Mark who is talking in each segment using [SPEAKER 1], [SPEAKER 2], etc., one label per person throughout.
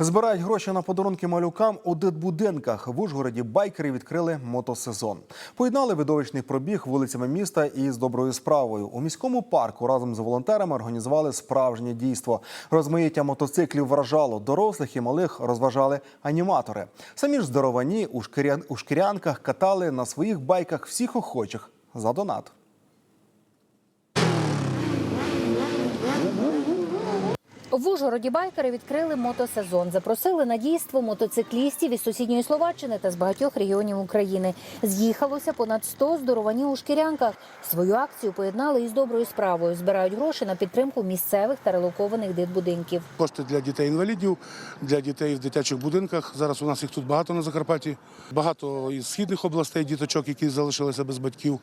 [SPEAKER 1] Збирають гроші на подарунки малюкам у дитбудинках. В Ужгороді байкери відкрили мотосезон. Поєднали видовищний пробіг вулицями міста із доброю справою. У міському парку разом з волонтерами організували справжнє дійство. Розмаїття мотоциклів вражало дорослих і малих розважали аніматори. Самі ж здоровані у шкіря- шкірянках катали на своїх байках всіх охочих за донат.
[SPEAKER 2] В Ужгороді байкери відкрили мотосезон. Запросили на дійство мотоциклістів із сусідньої Словаччини та з багатьох регіонів України. З'їхалося понад 100 здорованів у шкірянках. Свою акцію поєднали із доброю справою. Збирають гроші на підтримку місцевих та релокованих дитбудинків.
[SPEAKER 3] Кошти для дітей-інвалідів, для дітей в дитячих будинках. Зараз у нас їх тут багато на Закарпатті. Багато із східних областей діточок, які залишилися без батьків.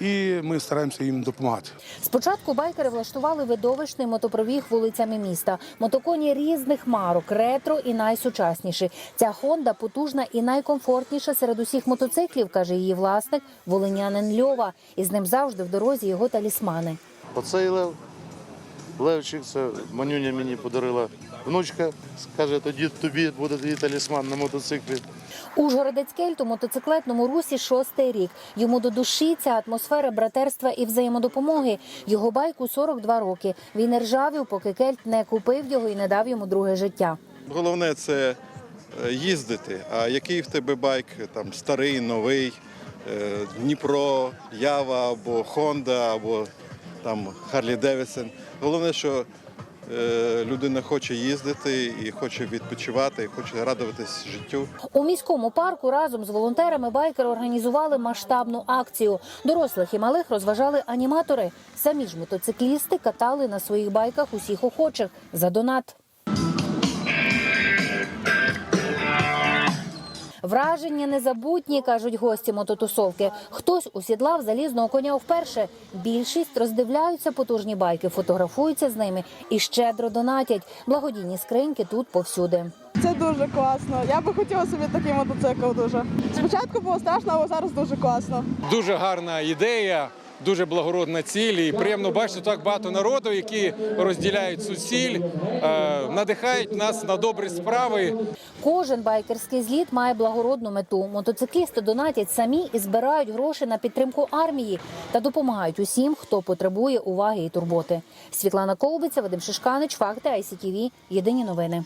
[SPEAKER 3] І ми стараємося їм допомагати.
[SPEAKER 2] Спочатку байкери влаштували видовищний мотопробіг вулицями міста. Мотоконі різних марок, ретро і найсучасніші. Ця Хонда потужна і найкомфортніша серед усіх мотоциклів, каже її власник волинянин Льова. І з ним завжди в дорозі його талісмани.
[SPEAKER 4] Оцей лев, левчик, це манюня мені подарила внучка. Скаже, тоді тобі буде твій талісман на мотоциклі.
[SPEAKER 2] Ужгородець Кельт у мотоциклетному русі шостий рік. Йому до душі ця атмосфера братерства і взаємодопомоги. Його байку 42 роки. Він ржавів, поки Кельт не купив його і не дав йому друге життя.
[SPEAKER 5] Головне це е, їздити. А який в тебе байк, там старий, новий, е, Дніпро, Ява або Хонда, або там Харлі Девісон. Головне, що е, людина хоче їздити і хоче відпочивати, і хоче радуватись життю.
[SPEAKER 2] У міському парку разом з волонтерами байкери організували масштабну акцію. Дорослих і малих розважали аніматори. Самі ж мотоциклісти катали на своїх байках усіх охочих за донат. Враження незабутні, кажуть гості мототусовки. Хтось усідлав залізного коня вперше. Більшість роздивляються потужні байки, фотографуються з ними і щедро донатять. Благодійні скриньки тут повсюди.
[SPEAKER 6] Це дуже класно. Я би хотіла собі такий мотоцикл дуже. Спочатку було страшно, але зараз дуже класно.
[SPEAKER 7] Дуже гарна ідея, дуже благородна ціль. І приємно бачити так багато народу, які розділяють цю ціль, е, надихають нас на добрі справи.
[SPEAKER 2] Кожен байкерський зліт має благородну мету. Мотоциклісти донатять самі і збирають гроші на підтримку армії та допомагають усім, хто потребує уваги і турботи. Світлана Ковбиця, Вадим Шишканич, Факти ICTV. Єдині новини.